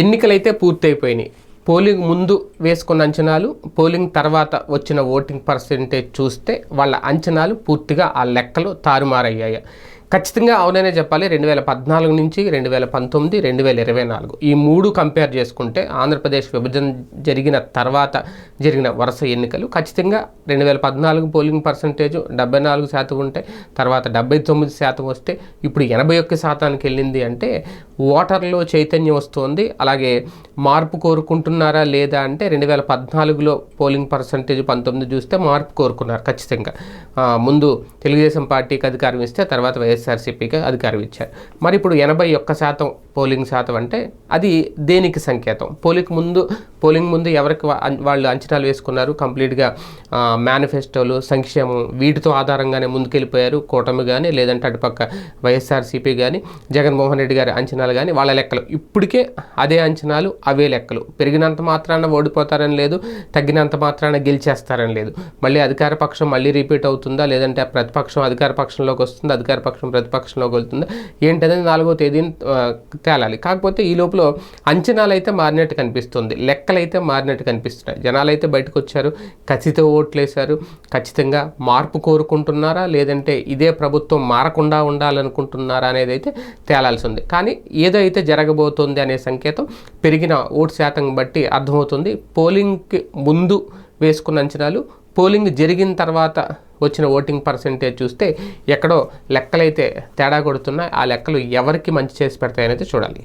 ఎన్నికలైతే పూర్తయిపోయినాయి polling ముందు వేసుకున్న అంచనాలు పోలింగ్ తర్వాత వచ్చిన ఓటింగ్ పర్సెంటేజ్ చూస్తే వాళ్ళ అంచనాలు పూర్తిగా ఆ లెక్కలు తారుమారయ్యాయి. ఖచ్చితంగా అవుననే చెప్పాలి. రెండు వేల పద్నాలుగు నుంచి రెండు వేల పంతొమ్మిది రెండు వేల ఇరవై నాలుగు. ఈ మూడు కంపేర్ చేసుకుంటే ఆంధ్రప్రదేశ్ విభజన జరిగిన తర్వాత జరిగిన వరుస ఎన్నికలు ఖచ్చితంగా రెండు వేల పద్నాలుగు పోలింగ్ పర్సంటేజ్ డెబ్బై నాలుగు శాతం ఉంటే తర్వాత డెబ్బై తొమ్మిది శాతం వస్తే ఇప్పుడు ఎనభై ఒక్క శాతానికి వెళ్ళింది అంటే ఓటర్లో చైతన్యం వస్తుంది. అలాగే మార్పు కోరుకుంటున్నారా లేదా అంటే రెండు వేల పద్నాలుగులో పోలింగ్ పర్సంటేజ్ పంతొమ్మిది చూస్తే మార్పు కోరుకున్నారు ఖచ్చితంగా. ముందు తెలుగుదేశం పార్టీకి అధికారం ఇస్తే తర్వాత వైఎస్ఆర్సీపీకి అధికారం ఇచ్చారు. మరి ఇప్పుడు ఎనభై ఒక్క శాతం పోలింగ్ శాతం అంటే అది దేనికి సంకేతం? పోలింగ్ ముందు పోలింగ్ ముందు ఎవరికి వాళ్ళు అంచనాలు వేసుకున్నారు? కంప్లీట్గా మేనిఫెస్టోలు సంక్షేమం వీటితో ఆధారంగానే ముందుకెళ్ళిపోయారు కూటమి కానీ లేదంటే అటుపక్క వైఎస్ఆర్సీపీ కానీ జగన్మోహన్ రెడ్డి గారి అంచనాలు కానీ వాళ్ళ లెక్కలు. ఇప్పటికే అదే అంచనాలు అవే లెక్కలు. పెరిగినంత మాత్రాన ఓడిపోతారని లేదు తగ్గినంత మాత్రాన గెలిచేస్తారని లేదు. మళ్ళీ అధికార పక్షం మళ్ళీ రిపీట్ అవుతుందా? లేదంటే ప్రతిపక్షం అధికార పక్షంలోకి వస్తుందా? అధికార పక్షం ప్రతిపక్షంలోకి వెళ్తుందా? ఏంటనేది నాలుగో తేదీని తేలాలి. కాకపోతే ఈ లోపల అంచనాలు అయితే మారినట్టు కనిపిస్తుంది. లెక్కలు అయితే మారినట్టు కనిపిస్తున్నాయి. జనాలు అయితే బయటకు వచ్చారు ఓట్లు ఓట్లేశారు. ఖచ్చితంగా మార్పు కోరుకుంటున్నారా? లేదంటే ఇదే ప్రభుత్వం మారకుండా ఉండాలనుకుంటున్నారా అనేది అయితే తేలాల్సి ఉంది. కానీ ఏదో అయితే జరగబోతోంది అనే సంకేతం పెరిగిన ఓటు శాతం బట్టి అర్థమవుతుంది. పోలింగ్కి ముందు వేసుకున్న అంచనాలు పోలింగ్ జరిగిన తర్వాత వచ్చిన ఓటింగ్ పర్సంటేజ్ చూస్తే ఎక్కడో లెక్కలైతే తేడా కొడుతున్నాయి ఆ లెక్కలు ఎవరికి మంచి చేసి పెడతాయనేది చూడాలి.